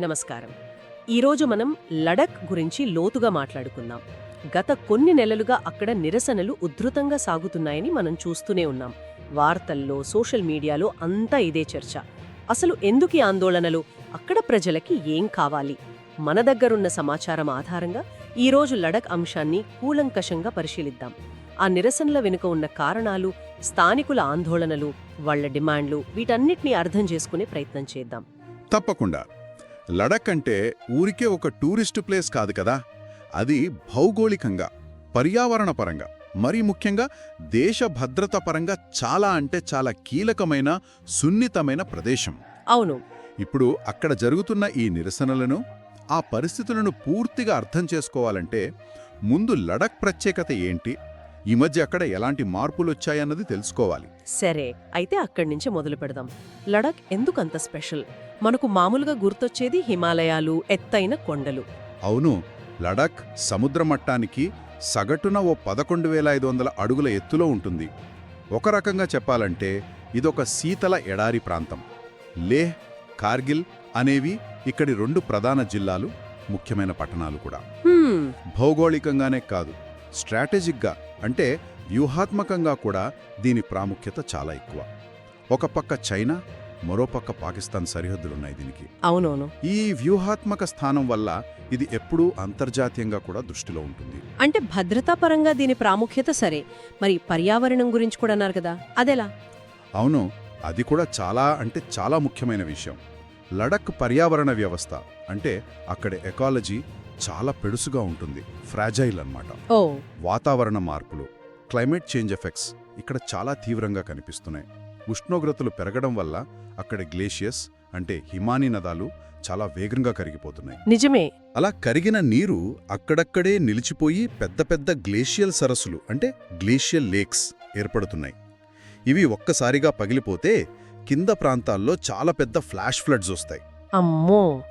నమస్కారం. ఈరోజు మనం లడక్ గురించి లోతుగా మాట్లాడుకుందాం. గత కొన్ని నెలలుగా అక్కడ నిరసనలు ఉధృతంగా సాగుతున్నాయని మనం చూస్తూనే ఉన్నాం. వార్తల్లో సోషల్ మీడియాలో అంతా ఇదే చర్చ. అసలు ఎందుకు ఈ ఆందోళనలు? అక్కడ ప్రజలకి ఏం కావాలి? మన దగ్గరున్న సమాచారం ఆధారంగా ఈరోజు లడక్ అంశాన్ని కూలంకషంగా పరిశీలిద్దాం. ఆ నిరసనల వెనుక ఉన్న కారణాలు స్థానికుల ఆందోళనలు వాళ్ళ డిమాండ్లు వీటన్నిటినీ అర్థం చేసుకునే ప్రయత్నం చేద్దాం. తప్పకుండా. లడక్ అంటే ఊరికే ఒక టూరిస్టు ప్లేస్ కాదు కదా. అది భౌగోళికంగా పర్యావరణ పరంగా మరీ ముఖ్యంగా దేశ భద్రత పరంగా చాలా అంటే చాలా కీలకమైన సున్నితమైన ప్రదేశం. అవును. ఇప్పుడు అక్కడ జరుగుతున్న ఈ నిరసనలను ఆ పరిస్థితులను పూర్తిగా అర్థం చేసుకోవాలంటే ముందు లడక్ ప్రత్యేకత ఏంటి? ఈ మధ్య అక్కడ ఎలాంటి మార్పులొచ్చాయన్నది తెలుసుకోవాలి. సరే అయితే అక్కడి నుంచి మొదలు పెడదాం. లడక్ ఎందుకు అంత స్పెషల్? మనకు మామూలుగా గుర్తొచ్చేది హిమాలయాలు ఎత్తైన కొండలు. అవును లడక్ సముద్ర మట్టానికి సగటున ఓ పదకొండు వేల ఐదు వందల అడుగుల ఎత్తులో ఉంటుంది. ఒక రకంగా చెప్పాలంటే ఇదొక శీతల ఎడారి ప్రాంతం. లేహ్ కార్గిల్ అనేవి ఇక్కడి రెండు ప్రధాన జిల్లాలు ముఖ్యమైన పట్టణాలు కూడా. భౌగోళికంగానే కాదు స్ట్రాటజిక్గా అంటే వ్యూహాత్మకంగా కూడా దీని ప్రాముఖ్యత చాలా ఎక్కువ. ఒక పక్క చైనా మరో పక్క పాకిస్తాన్ సరిహద్దులున్నాయి దీనికి. అవునవును. ఈ వ్యూహాత్మక స్థానం వల్ల ఇది ఎప్పుడూ అంతర్జాతీయంగా కూడా దృష్టిలో ఉంటుంది. అంటే భద్రతా పరంగా దీని ప్రాముఖ్యత సరే. మరి పర్యావరణం గురించి కూడా అన్నారు కదా అదెలా? అవును అది కూడా చాలా అంటే చాలా ముఖ్యమైన విషయం. లడక్ పర్యావరణ వ్యవస్థ అంటే అక్కడి ఎకాలజీ చాలా పెడుసుగా ఉంటుంది ఫ్రాజైల్ అన్నమాట. ఓ. వాతావరణ మార్పులు క్లైమేట్ చేంజ్ ఎఫెక్ట్స్ ఇక్కడ చాలా తీవ్రంగా కనిపిస్తున్నాయి. ఉష్ణోగ్రతలు పెరగడం వల్ల అక్కడ గ్లేషియస్ అంటే హిమానీ నదాలు చాలా వేగంగా కరిగిపోతున్నాయి. నిజమే. అలా కరిగిన నీరు అక్కడక్కడే నిలిచిపోయి పెద్ద పెద్ద గ్లేషియల్ సరస్సులు అంటే గ్లేషియల్ లేక్స్ ఏర్పడుతున్నాయి. ఇవి ఒక్కసారిగా పగిలిపోతే కింద ప్రాంతాల్లో చాలా పెద్ద ఫ్లాష్ ఫ్లడ్స్ వస్తాయి. అమ్మో!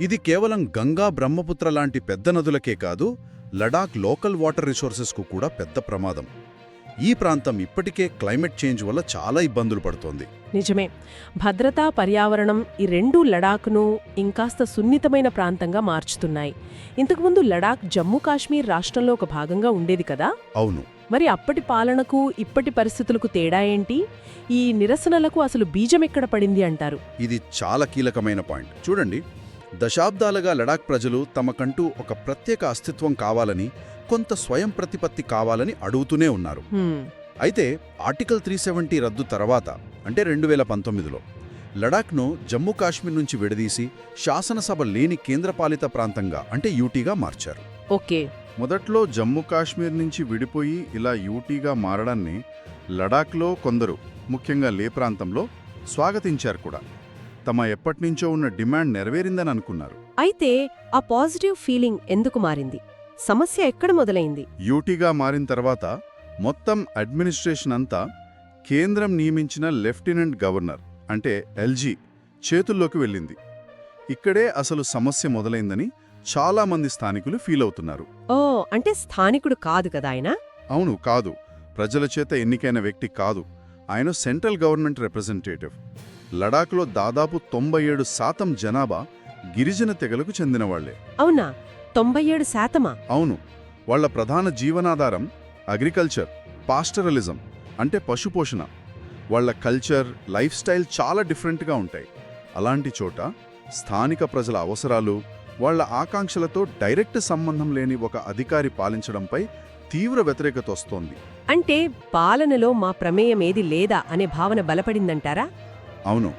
ఇది కేవలం గంగా బ్రహ్మపుత్ర లాంటి పెద్ద నదులకే కాదు లడాక్ లోకల్ వాటర్ రిసోర్సెస్కు కూడా పెద్ద ప్రమాదం. ఈ ప్రాంతం ఇప్పటికే క్లైమేట్ చేంజ్ వల్ల చాలా ఇబ్బందులు పడుతోంది. నిజమే. భద్రతా పర్యావరణం ఈ రెండు లడాక్ను ఇంకాస్త సున్నితమైన ప్రాంతంగా మార్చుతున్నాయి. ఇంతకుముందు లడాక్ జమ్మూ కాశ్మీర్ రాష్ట్రంలో ఒక భాగంగా ఉండేది కదా? అవును. మరి అప్పటి పాలనకు ఇప్పటి పరిస్థితులకు తేడా ఏంటి? ఈ నిరసనలకు అసలు బీజం ఎక్కడ పడింది అంటారు? ఇది చాలా కీలకమైన పాయింట్. చూడండి. దశాబ్దాలుగా లడాక్ ప్రజలు తమకంటూ ఒక ప్రత్యేక అస్తిత్వం కావాలని కొంత స్వయం ప్రతిపత్తి కావాలని అడుగుతూనే ఉన్నారు. అయితే ఆర్టికల్ త్రీ సెవెంటీ రద్దు తర్వాత అంటే రెండు వేల పంతొమ్మిదిలో లడాక్ను జమ్మూ కాశ్మీర్ నుంచి విడదీసి శాసనసభ లేని కేంద్రపాలిత ప్రాంతంగా అంటే యూటీగా మార్చారు. ఓకే. మొదట్లో జమ్మూ కాశ్మీర్ నుంచి విడిపోయి ఇలా యూటీగా మారడాన్ని లడాక్లో కొందరు ముఖ్యంగా లే ప్రాంతంలో స్వాగతించారు కూడా. తమ ఎప్పటినుంచో ఉన్న డిమాండ్ నెరవేరిందని అనుకున్నారు. అయితే ఆ పాజిటివ్ ఫీలింగ్ ఎందుకు మారింది? సమస్య ఎక్కడ మొదలైంది? యూటీగా మారిన తర్వాత మొత్తం అడ్మినిస్ట్రేషన్ అంతా కేంద్రం నియమించిన లెఫ్టినెంట్ గవర్నర్ అంటే ఎల్జీ చేతుల్లోకి వెళ్ళింది. ఇక్కడే అసలు సమస్య మొదలైందని చాలామంది స్థానికులు ఫీల్ అవుతున్నారు. ఓ అంటే స్థానికుడు కాదు కదా ఆయన? అవును కాదు. ప్రజల చేత ఎన్నికైన వ్యక్తి కాదు. ఆయన సెంట్రల్ గవర్నమెంట్ రిప్రజెంటేటివ్. లడాఖ్లో దాదాపు తొంభై ఏడు శాతం జనాభా గిరిజన తెగలకు చెందినవాళ్ళే అవునా? తొంభై ఏడు శాతమా? అవును. వాళ్ళ ప్రధాన జీవనాధారం అగ్రికల్చర్ పాస్టరలిజం అంటే పశుపోషణ. వాళ్ళ కల్చర్ లైఫ్ స్టైల్ చాలా డిఫరెంట్గా ఉంటాయి. అలాంటి చోట స్థానిక ప్రజల అవసరాలు వాళ్ళ ఆకాంక్షలతో డైరెక్ట్ సంబంధం లేని ఒక అధికారి పాలించడంపై తీవ్ర వ్యతిరేకత వస్తోంది. అంటే పాలనలో మా ప్రమేయం ఏది లేదా అనే భావన బలపడిందంటారా? అవును.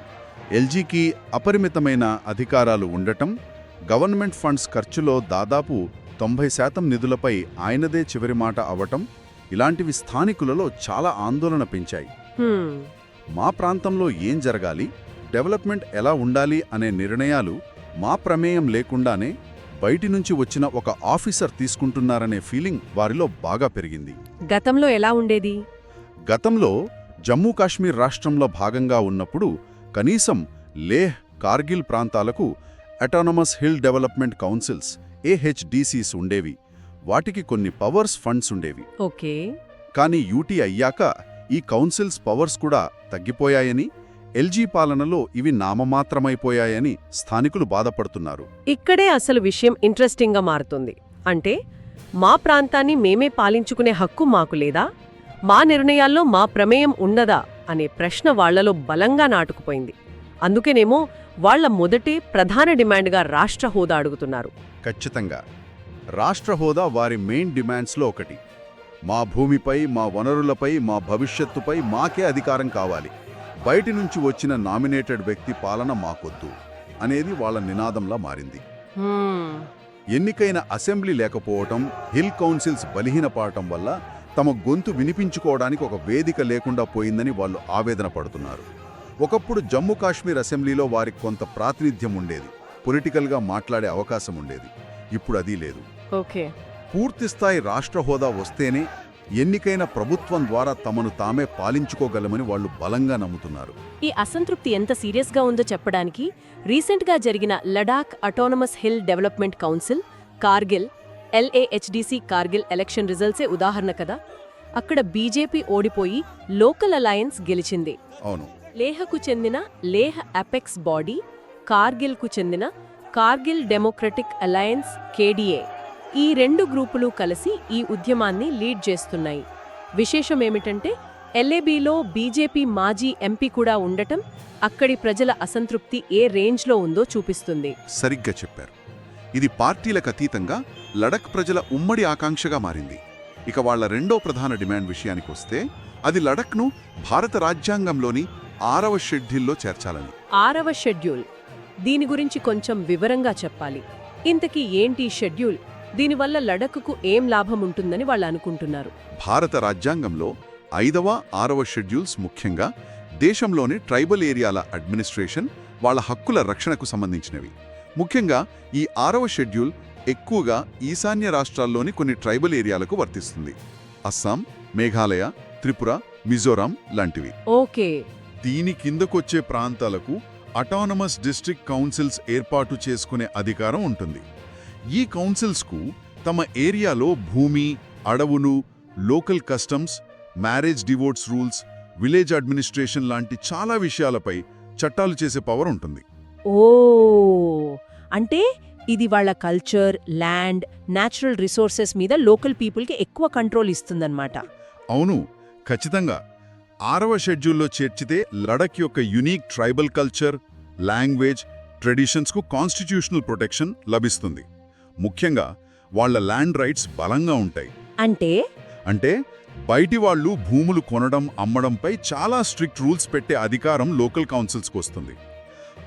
ఎల్జీకి అపరిమితమైన అధికారాలు ఉండటం గవర్నమెంట్ ఫండ్స్ ఖర్చులో దాదాపు తొంభై శాతం నిధులపై ఆయనదే చివరి మాట అవటం ఇలాంటివి స్థానికులలో చాలా ఆందోళన పెంచాయి. మా ప్రాంతంలో ఏం జరగాలి? డెవలప్మెంట్ ఎలా ఉండాలి అనే నిర్ణయాలు మా ప్రమేయం లేకుండానే బయటి నుంచి వచ్చిన ఒక ఆఫీసర్ తీసుకుంటున్నారనే ఫీలింగ్ వారిలో బాగా పెరిగింది. గతంలో ఎలా ఉండేది? గతంలో జమ్మూ కాశ్మీర్ రాష్ట్రంలో భాగంగా ఉన్నప్పుడు కనీసం లేహ్ కార్గిల్ ప్రాంతాలకు అటానమస్ హిల్ డెవలప్మెంట్ కౌన్సిల్స్ ఏహెచ్డిసిస్ ఉండేవి. వాటికి కొన్ని పవర్స్ ఫండ్స్ ఉండేవి. ఓకే. కానీ యూటీ అయ్యాక ఈ కౌన్సిల్స్ పవర్స్ కూడా తగ్గిపోయాయని ఎల్జీ పాలనలో ఇవి నామమాత్రమైపోయాయని స్థానికులు బాధపడుతున్నారు. ఇక్కడే అసలు విషయం ఇంట్రెస్టింగ్గా మారుతుంది. అంటే మా ప్రాంతాన్ని మేమే పాలించుకునే హక్కు మాకు లేదా? మా నిర్ణయాల్లో మా ప్రమేయం ఉన్నదా? అనే ప్రశ్న వాళ్ళలో బలంగా నాటుకుపోయింది. అందుకేనేమో వాళ్ళ మొదటి ప్రధాన డిమాండ్గా రాష్ట్ర హోదా అడుగుతున్నారు. ఖచ్చితంగా. రాష్ట్ర హోదా వారి మెయిన్ డిమాండ్స్లో ఒకటి. మా భూమిపై మా వనరులపై మా భవిష్యత్తుపై మాకే అధికారం కావాలి. బయటి నుంచి వచ్చిన నామినేటెడ్ వ్యక్తి పాలన మాకొద్దు అనేది వాళ్ళ నినాదంలా మారింది. ఎన్నికైన అసెంబ్లీ లేకపోవటం హిల్ కౌన్సిల్స్ బలహీనపడటం వల్ల తమ గొంతు వినిపించుకోవడానికి ఒక వేదిక లేకుండా పోయిందని వాళ్ళు ఆవేదన పడుతున్నారు. ఒకప్పుడు జమ్మూ కాశ్మీర్ అసెంబ్లీలో వారికి కొంత ప్రాతినిధ్యం ఉండేది. పొలిటికల్గా మాట్లాడే అవకాశం ఉండేది. ఇప్పుడు అది లేదు. ఓకే. పూర్తిస్థాయి రాష్ట్ర హోదా వస్తేనే ఎన్నికైన ప్రభుత్వం ద్వారా తమను తామే పాలించుకోగలమని వాళ్ళు బలంగా నమ్ముతున్నారు. ఈ అసంతృప్తి ఎంత సీరియస్గా ఉందో చెప్పడానికి రీసెంట్గా జరిగిన Ladakh autonomous hill development council Kargil LAHDC Kargil election రిజల్ట్సే ఉదాహరణ కదా. అక్కడ బీజేపీ ఓడిపోయి లోకల్ అలయన్స్ గెలిచింది. అవును. లేహకు చెందిన లేహ్ అపెక్స్ బాడీ కార్గిల్కు చెందిన కార్గిల్ డెమోక్రటిక్ అలయన్స్ కేడీఏ ఈ రెండు గ్రూపులు కలిసి ఈ ఉద్యమాన్ని లీడ్ చేస్తున్నాయి. విశేషమేమిటంటే ఎల్ఏబీలో బీజేపీ మాజీ ఎంపీ కూడా ఉండటం అక్కడి ప్రజల అసంతృప్తి ఏ రేంజ్లో ఉందో చూపిస్తుంది. సరిగ్గా చెప్పారు. ఇది పార్టీలకు అతీతంగా లడక్ ప్రజల ఉమ్మడి ఆకాంక్షగా మారింది. ఇక వాళ్ళ రెండో ప్రధాన డిమాండ్ విషయానికి వస్తే అది లడక్ను భారత రాజ్యాంగంలోని ఆరవ షెడ్యూల్లో చేర్చాలని. ఆరవ షెడ్యూల్. దీని గురించి కొంచెం వివరంగా చెప్పాలి. ఇంతకీ ఏంటి ఈ షెడ్యూల్? దీనివల్ల లడఖ్కు ఏం లాభం ఉంటుందని వాళ్ళు అనుకుంటున్నారు. భారత రాజ్యాంగంలో ఐదవ ఆరవ షెడ్యూల్స్ ముఖ్యంగా దేశంలోని ట్రైబల్ ఏరియాల అడ్మినిస్ట్రేషన్ వాళ్ళ హక్కుల రక్షణకు సంబంధించినవి. ముఖ్యంగా ఈ ఆరవ షెడ్యూల్ ఎక్కువగా ఈశాన్య రాష్ట్రాల్లోని కొన్ని ట్రైబల్ ఏరియాలకు వర్తిస్తుంది. అస్సాం మేఘాలయ త్రిపుర మిజోరాం లాంటివి. ఓకే. దీని కిందకొచ్చే ప్రాంతాలకు అటానమస్ డిస్ట్రిక్ట్ కౌన్సిల్స్ ఏర్పాటు చేసుకునే అధికారం ఉంటుంది. ఈ కౌన్సిల్స్కు తమ ఏరియాలో భూమి అడవును local customs marriage divorce rules village administration లాంటి చాలా విషయాలపై చట్టాలు చేసే పవర్ ఉంటుంది. ఓ! అంటే ఇది వాళ్ళ కల్చర్ ల్యాండ్ న్యాచురల్ రిసోర్సెస్ మీద లోకల్ పీపుల్కి ఎక్కువ కంట్రోల్ ఇస్తుందన్నమాట. అవును ఖచ్చితంగా. ఆరవ షెడ్యూల్లో చేర్చితే లడక్ యొక్క యునీక్ ట్రైబల్ కల్చర్ లాంగ్వేజ్ ట్రెడిషన్స్కు కాన్స్టిట్యూషనల్ ప్రొటెక్షన్ లభిస్తుంది. ముఖ్యంగా వాళ్ళ ల్యాండ్ రైట్స్ బలంగా ఉంటాయి. అంటే? అంటే బయటి వాళ్ళు భూములు కొనడం అమ్మడంపై చాలా స్ట్రిక్ట్ రూల్స్ పెట్టే అధికారం లోకల్ కౌన్సిల్స్కి వస్తుంది.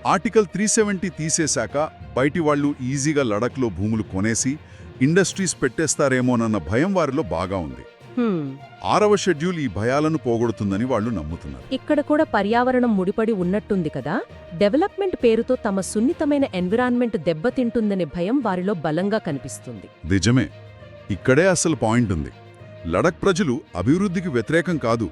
ఆర్టికల్ త్రీ సెవెంటీ తీసేశాక బయటి వాళ్ళు ఈజీగా లడఖ్లో భూములు కొనేసి ఇండస్ట్రీస్ పెట్టేస్తారేమోనన్న భయం వారిలో బాగా ఉంది. ఆరవ షెడ్యూల్ ఈ భయాలను పోగొడుతుందని వాళ్ళు నమ్ముతున్నారు. ఇక్కడ కూడా పర్యావరణం ముడిపడి ఉన్నట్టుంది కదా? డెవలప్మెంట్ పేరుతో తమ సున్నితమైన ఎన్విరాన్మెంట్ దెబ్బతింటుందనే భయం వారిలో బలంగా కనిపిస్తుంది. నిజమే. ఇక్కడే అసలు పాయింట్ ఉంది. లడక్ ప్రజలు అభివృద్ధికి వ్యతిరేకం కాదు.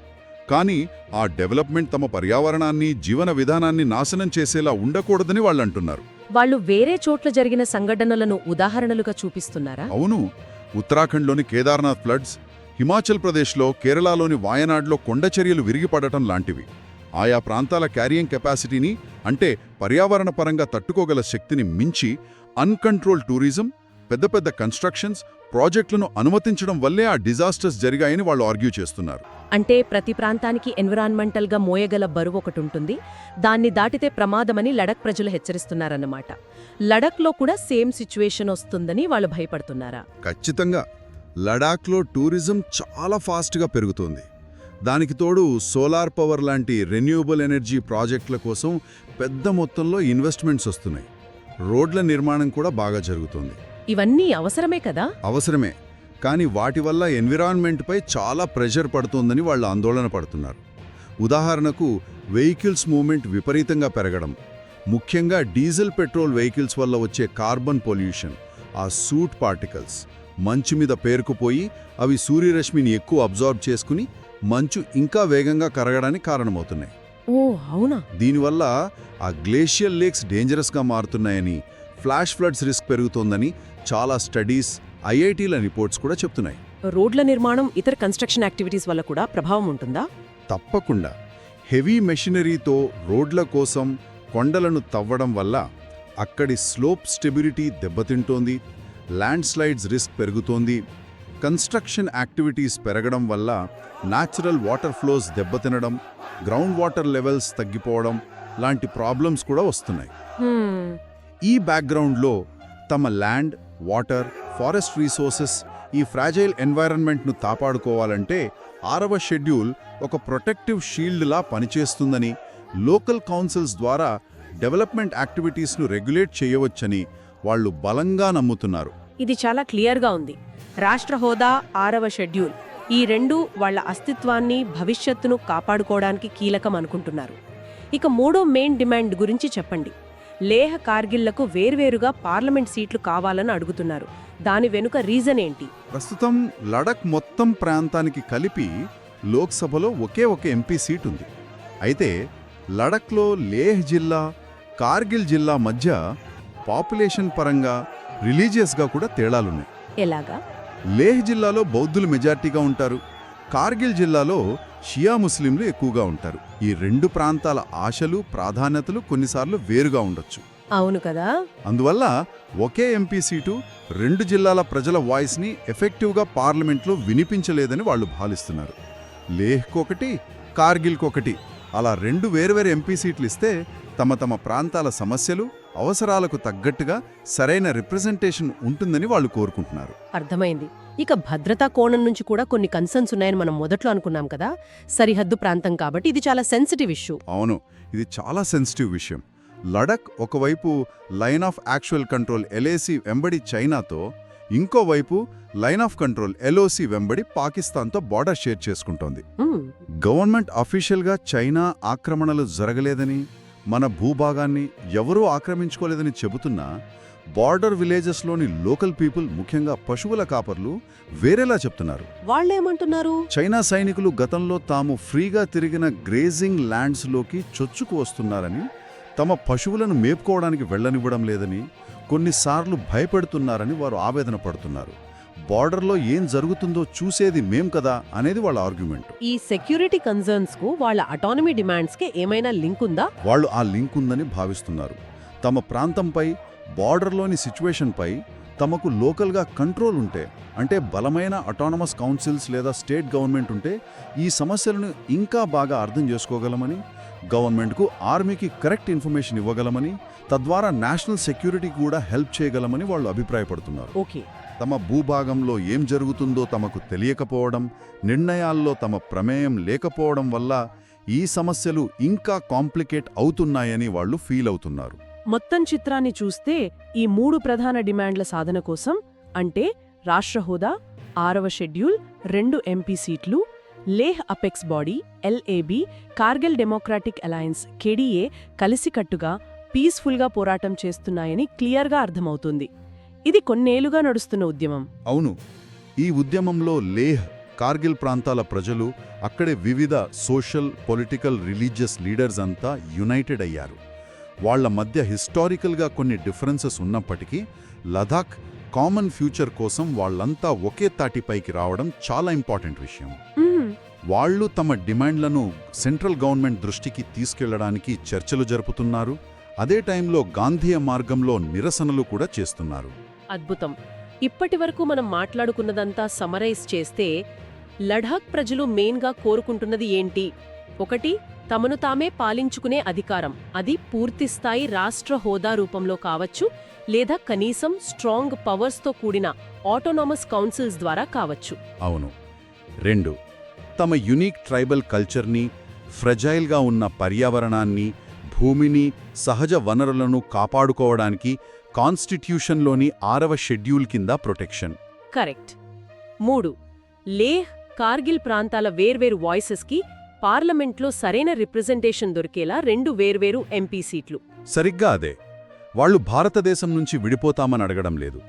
కానీ ఆ డెవలప్మెంట్ తమ పర్యావరణాన్ని జీవన విధానాన్ని నాశనం చేసేలా ఉండకూడదని వాళ్ళంటున్నారు వాళ్ళు వేరే చోట్ల జరిగిన సంఘటనలను ఉదాహరణలుగా చూపిస్తున్నారా? అవును. ఉత్తరాఖండ్లోని కేదార్నాథ్ ఫ్లడ్స్ హిమాచల్ ప్రదేశ్లో కేరళలోని వాయనాడ్లో కొండచర్యలు విరిగిపడటం లాంటివి. ఆయా ప్రాంతాల క్యారియింగ్ కెపాసిటీని అంటే పర్యావరణ పరంగా తట్టుకోగల శక్తిని మించి అన్కంట్రోల్ టూరిజం పెద్ద పెద్ద కన్స్ట్రక్షన్స్ ప్రాజెక్టులను అనుమతించడం వల్లే ఆ డిజాస్టర్స్ జరిగాయని వాళ్ళు ఆర్గ్యూ చేస్తున్నారు. అంటే ప్రతి ప్రాంతానికి ఎన్విరాన్మెంటల్గా మోయగల బరువు ఒకటి ఉంటుంది. దాన్ని దాటితే ప్రమాదమని లడక్ ప్రజలు హెచ్చరిస్తున్నారన్నమాట. లడఖ్లో కూడా సేమ్ సిచ్యువేషన్ వస్తుందని వాళ్ళు భయపడుతున్నారా? ఖచ్చితంగా. లడాఖ్లో టూరిజం చాలా ఫాస్ట్గా పెరుగుతోంది. దానికి తోడు సోలార్ పవర్ లాంటి రెన్యూవబుల్ ఎనర్జీ ప్రాజెక్టుల కోసం పెద్ద మొత్తంలో ఇన్వెస్ట్మెంట్స్ వస్తున్నాయి. రోడ్ల నిర్మాణం కూడా బాగా జరుగుతోంది. ఇవన్నీ అవసరమే కదా? అవసరమే. కానీ వాటి వల్ల ఎన్విరాన్మెంట్పై చాలా ప్రెషర్ పడుతోందని వాళ్ళు ఆందోళన పడుతున్నారు. ఉదాహరణకు వెహికల్స్ మూవ్మెంట్ విపరీతంగా పెరగడం ముఖ్యంగా డీజిల్ పెట్రోల్ వెహికల్స్ వల్ల వచ్చే కార్బన్ పొల్యూషన్ ఆ సూట్ పార్టికల్స్ మంచు మీద పేరుకుపోయి అవి సూర్యరశ్మిని ఎక్కువ అబ్జార్బ్ చేసుకుని మంచు ఇంకా వేగంగా కరగడానికి కారణమవుతున్నాయి. ఓ అవునా? దీనివల్ల ఆ గ్లేషియల్ లేక్స్ డేంజరస్గా మారుతున్నాయని ఫ్లాష్ ఫ్లడ్స్ రిస్క్ పెరుగుతోందని చాలా స్టడీస్ ఐఐటీల రిపోర్ట్స్ కూడా చెప్తున్నాయి. రోడ్ల నిర్మాణం ఇతర కన్స్ట్రక్షన్ యాక్టివిటీస్ వల్ల కూడా ప్రభావం ఉంటుందా? తప్పకుండా. హెవీ మెషినరీతో రోడ్ల కోసం కొండలను తవ్వడం వల్ల అక్కడి స్లోప్ స్టెబిలిటీ దెబ్బతింటోంది. ల్యాండ్ స్లైడ్స్ రిస్క్ పెరుగుతోంది. కన్స్ట్రక్షన్ యాక్టివిటీస్ పెరగడం వల్ల న్యాచురల్ వాటర్ ఫ్లోస్ దెబ్బతినడం గ్రౌండ్ వాటర్ లెవెల్స్ తగ్గిపోవడం లాంటి ప్రాబ్లమ్స్ కూడా వస్తున్నాయి. ఈ బ్యాక్గ్రౌండ్లో తమ ల్యాండ్ వాటర్ ఫారెస్ట్ రీసోర్సెస్ ఈ ఫ్రాజైల్ ఎన్వైరన్మెంట్ను కాపాడుకోవాలంటే ఆరవ షెడ్యూల్ ఒక ప్రొటెక్టివ్ షీల్డ్లా పనిచేస్తుందని లోకల్ కౌన్సిల్స్ ద్వారా డెవలప్మెంట్ యాక్టివిటీస్ను రెగ్యులేట్ చేయవచ్చని వాళ్ళు బలంగా నమ్ముతున్నారు. ఇది చాలా క్లియర్గా ఉంది. రాష్ట్ర హోదా ఆరవ షెడ్యూల్. ఈ రెండు వాళ్ళ అస్తిత్వాన్ని భవిష్యత్తును కాపాడుకోవడానికి కీలకం అనుకుంటున్నారు. ఇక మూడో మెయిన్ డిమాండ్ గురించి చెప్పండి. లేహ కార్గిల్లకు వేర్వేరుగా పార్లమెంట్ సీట్లు కావాలని అడుగుతున్నారు. దాని వెనుక రీజన్ ఏంటి? ప్రస్తుతం లడక్ మొత్తం ప్రాంతానికి కలిపి లోక్సభలో ఒకే ఒక ఎంపీ సీట్ ఉంది. అయితే లడఖ్లో లేహ్ జిల్లా కార్గిల్ జిల్లా మధ్య పాపులేషన్ పరంగా రిలీజియస్గా కూడా తేడాలున్నాయి. ఎలాగా? లేహ్ జిల్లాలో బౌద్ధులు మెజార్టీగా ఉంటారు. కార్గిల్ జిల్లాలో షియా ముస్లింలు ఎక్కువగా ఉంటారు. ఈ రెండు ప్రాంతాల ఆశలు ప్రాధాన్యతలు కొన్నిసార్లు వేరుగా ఉండొచ్చు. అవును కదా? అందువల్ల ఒకే ఎంపీ సీటు రెండు జిల్లాల ప్రజల వాయిస్ని ఎఫెక్టివ్గా పార్లమెంట్లో వినిపించలేదని వాళ్ళు భావిస్తున్నారు. లేహ్కొకటి కార్గిల్కొకటి అలా రెండు వేర్వేరు ఎంపీ సీట్లు ఇస్తే తమ తమ ప్రాంతాల సమస్యలు అవసరాలకు తగ్గట్టుగా సరైన రిప్రజెంటేషన్ ఉంటుందని వాళ్ళు కోరుకుంటున్నారు. అర్థమైంది. ఇక భద్రతా కోణం నుంచి కూడా కొన్ని కన్సర్న్స్ ఉన్నాయని మనం మొదట్లో అనుకున్నాం కదా. సరిహద్దు ప్రాంతం కాబట్టి ఇది చాలా సెన్సిటివ్ ఇష్యూ. అవును ఇది చాలా సెన్సిటివ్ విషయం. లడక్ ఒకవైపు line of actual control LAC వెంబడి చైనాతో ఇంకోవైపు లైన్ ఆఫ్ కంట్రోల్ ఎల్ఓసి వెంబడి పాకిస్తాన్తో బార్డర్ షేర్ చేసుకుంటోంది. గవర్నమెంట్ అఫీషియల్గా చైనా ఆక్రమణలు జరగలేదని మన భూభాగాన్ని ఎవరూ ఆక్రమించుకోలేదని చెబుతున్నా బార్డర్ విలేజెస్లోని లోకల్ పీపుల్ ముఖ్యంగా పశువుల కాపర్లు వేరేలా చెప్తున్నారు. వాళ్ళేమంటున్నారు? చైనా సైనికులు గతంలో తాము ఫ్రీగా తిరిగిన గ్రేజింగ్ ల్యాండ్స్లోకి చొచ్చుకు వస్తున్నారని తమ పశువులను మేపుకోవడానికి వెళ్ళనివ్వడం లేదని కొన్నిసార్లు భయపెడుతున్నారని వారు ఆవేదన పడుతున్నారు. బార్డర్లో ఏం జరుగుతుందో చూసేది మేం కదా అనేది వాళ్ళ ఆర్గ్యుమెంట్. ఈ సెక్యూరిటీ కన్సర్న్స్కు వాళ్ళ అటానమీ డిమాండ్స్కి ఏమైనా లింక్ ఉందా? వాళ్ళు ఆ లింక్ ఉందని భావిస్తున్నారు. తమ ప్రాంతంపై బార్డర్లోని సిచ్యువేషన్పై తమకు లోకల్గా కంట్రోల్ ఉంటే అంటే బలమైన అటానమస్ కౌన్సిల్స్ లేదా స్టేట్ గవర్నమెంట్ ఉంటే ఈ సమస్యలను ఇంకా బాగా అర్థం చేసుకోగలమని గవర్నమెంట్కు ఆర్మీకి కరెక్ట్ ఇన్ఫర్మేషన్ ఇవ్వగలమని తద్వారా నేషనల్ సెక్యూరిటీ కూడా హెల్ప్ చేయగలమని వాళ్ళు అభిప్రాయపడుతున్నారు. ఓకే. తమ భూభాగంలో ఏం జరుగుతుందో తమకు తెలియకపోవడం నిర్ణయాల్లో తమ ప్రమేయం లేకపోవడం వల్ల ఈ సమస్యలు ఇంకా కాంప్లికేట్ అవుతున్నాయని వాళ్ళు ఫీల్ అవుతున్నారు. మొత్తం చిత్రాన్ని చూస్తే ఈ మూడు ప్రధాన డిమాండ్ల సాధన కోసం అంటే రాష్ట్ర హోదా ఆరవ షెడ్యూల్ రెండు ఎంపీ సీట్లు Leh apex body LAB Kargil democratic alliance KDA కలిసికట్టుగా పీస్ఫుల్గా పోరాటం చేస్తున్నాయని క్లియర్గా అర్థమవుతుంది. ఇది కొన్నేళ్ళుగా నడుస్తున్న ఉద్యమం. అవును. ఈ ఉద్యమంలో లేహ్ కార్గిల్ ప్రాంతాల ప్రజలు అక్కడే వివిధ సోషల్ పొలిటికల్ రిలీజియస్ లీడర్స్ అంతా యునైటెడ్ అయ్యారు. వాళ్ళ మధ్య హిస్టారికల్గా కొన్ని డిఫరెన్సెస్ ఉన్నప్పటికీ లదాఖ్ కామన్ ఫ్యూచర్ కోసం వాళ్ళంతా ఒకే తాటిపైకి రావడం చాలా ఇంపార్టెంట్ విషయం. వాళ్ళు తమ డిమాండ్లను సెంట్రల్ గవర్నమెంట్ దృష్టికి తీసుకెళ్ళడానికి చర్చలు జరుపుతున్నారు. అదే టైంలో గాంధీయ మార్గంలో నిరసనలు కూడా చేస్తున్నారు. అద్భుతం. ఇప్పటి వరకు మనం మాట్లాడుకున్నదంతా సమరైజ్ చేస్తే లడాక్ ప్రజలు మెయిన్గా కోరుకుంటున్నది ఏంటి? ఒకటి తమను తామే పాలించుకునే అధికారం. అది పూర్తిస్థాయి రాష్ట్ర హోదా రూపంలో కావచ్చు లేదా కనీసం స్ట్రాంగ్ పవర్స్తో కూడిన ఆటోనామస్ కౌన్సిల్స్ ద్వారా కావచ్చు. అవును. రెండు తమ యునీక్ ట్రైబల్ కల్చర్ని ఫ్రెజైల్గా ఉన్న పర్యావరణాన్ని భూమిని సహజ వనరులను కాపాడుకోవడానికి కాన్స్టిట్యూషన్లోని ఆరవ షెడ్యూల్ కింద ప్రొటెక్షన్. కరెక్ట్. మూడు లేహ్ కార్గిల్ ప్రాంతాల వేర్వేరు వాయిసెస్కి పార్లమెంట్లో సరైన రిప్రజెంటేషన్ దొరికేలా రెండు వేర్వేరు ఎంపీ సీట్లు. సరిగ్గా అదే. వాళ్ళు భారతదేశం నుంచి విడిపోతామని అడగడం లేదు.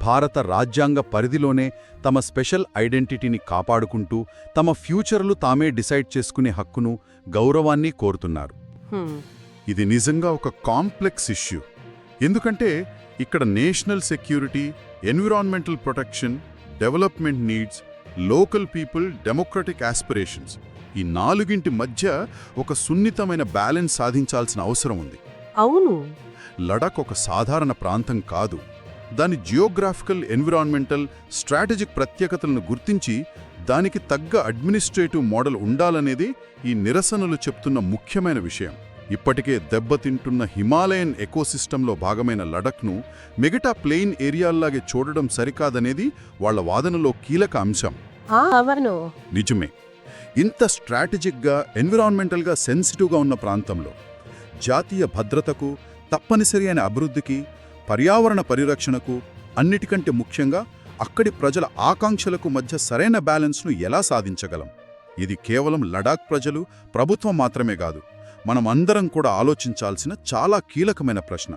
భారత రాజ్యాంగ పరిధిలోనే తమ స్పెషల్ ఐడెంటిటీని కాపాడుకుంటూ తమ ఫ్యూచర్లు తామే డిసైడ్ చేసుకునే హక్కును గౌరవాన్ని కోరుతున్నారు. ఇది నిజంగా ఒక కాంప్లెక్స్ ఇష్యూ. ఎందుకంటే ఇక్కడ national security environmental protection development needs local people democratic aspirations. ఈ నాలుగింటి మధ్య ఒక సున్నితమైన బ్యాలెన్స్ సాధించాల్సిన అవసరం ఉంది. అవును. లడాక్ ఒక సాధారణ ప్రాంతం కాదు. దాని జియోగ్రాఫికల్ ఎన్విరాన్మెంటల్ స్ట్రాటజిక్ ప్రత్యేకతలను గుర్తించి దానికి తగ్గ అడ్మినిస్ట్రేటివ్ మోడల్ ఉండాలనేది ఈ నిరసనలు చెప్తున్న ముఖ్యమైన విషయం. ఇప్పటికే దెబ్బతింటున్న హిమాలయన్ ఎకోసిస్టంలో భాగమైన లడఖ్ను మిగతా ప్లెయిన్ ఏరియాల్లాగే చూడడం సరికాదనేది వాళ్ళ వాదనలో కీలక అంశం. నిజమే. ఇంత స్ట్రాటజిక్గా ఎన్విరాన్మెంటల్గా సెన్సిటివ్గా ఉన్న ప్రాంతంలో జాతీయ భద్రతకు తప్పనిసరి అయిన అభివృద్ధికి పర్యావరణ పరిరక్షణకు అన్నిటికంటే ముఖ్యంగా అక్కడి ప్రజల ఆకాంక్షలకు మధ్య సరైన బ్యాలెన్స్ను ఎలా సాధించగలం? ఇది కేవలం లడాక్ ప్రజలు ప్రభుత్వం మాత్రమే కాదు. మనం అందరం కూడా ఆలోచించాల్సిన చాలా కీలకమైన ప్రశ్న.